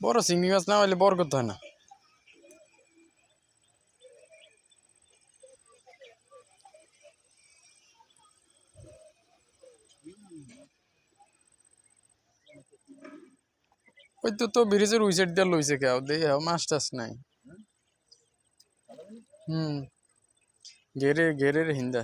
বড় চিংড়ি মাছ না হলে বড় করতে হয় না। ওই তো তো ব্রিজের ওই সাইড দিয়ে লইছে কেউ দেখে মাছ টাছ নাই। হুম। ঘেরে ঘেরের হিন্দা।